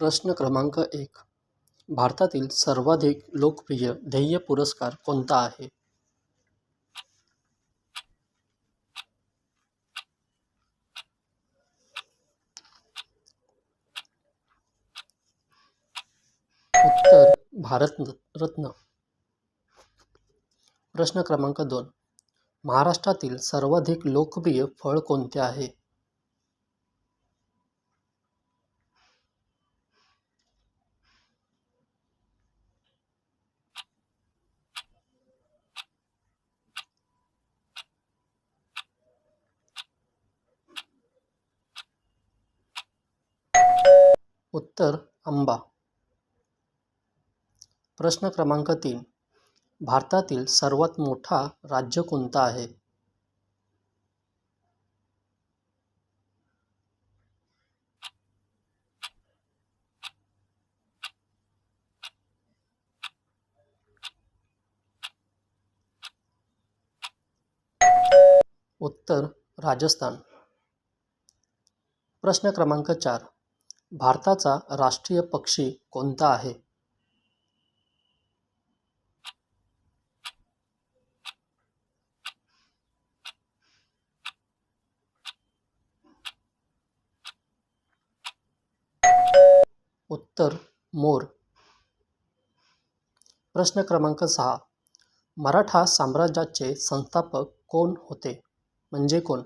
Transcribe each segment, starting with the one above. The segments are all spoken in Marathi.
प्रश्न क्रमांक एक. भारतातील सर्वाधिक लोकप्रिय ध्येय पुरस्कार कोणता आहे? उत्तर भारत रत्न. प्रश्न क्रमांक दोन. महाराष्ट्रातील सर्वाधिक लोकप्रिय फळ कोणते आहे? उत्तर आंबा. प्रश्न क्रमांक तीन. भारतातील सर्वात मोठा राज्य कोणता आहे? उत्तर राजस्थान. प्रश्न क्रमांक चार. भारताचा राष्ट्रीय पक्षी कोणता आहे? उत्तर मोर. प्रश्न क्रमांक सहा. मराठा साम्राज्याचे संस्थापक कोण होते? म्हणजे कोण?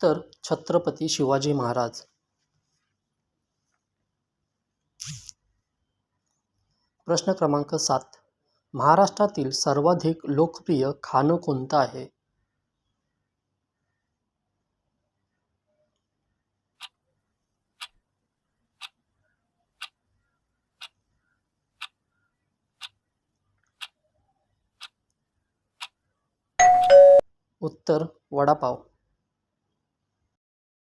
उत्तर छत्रपती शिवाजी महाराज. प्रश्न क्रमांक सात. महाराष्ट्रातील सर्वाधिक लोकप्रिय खाणं कोणतं आहे? उत्तर वडापाव.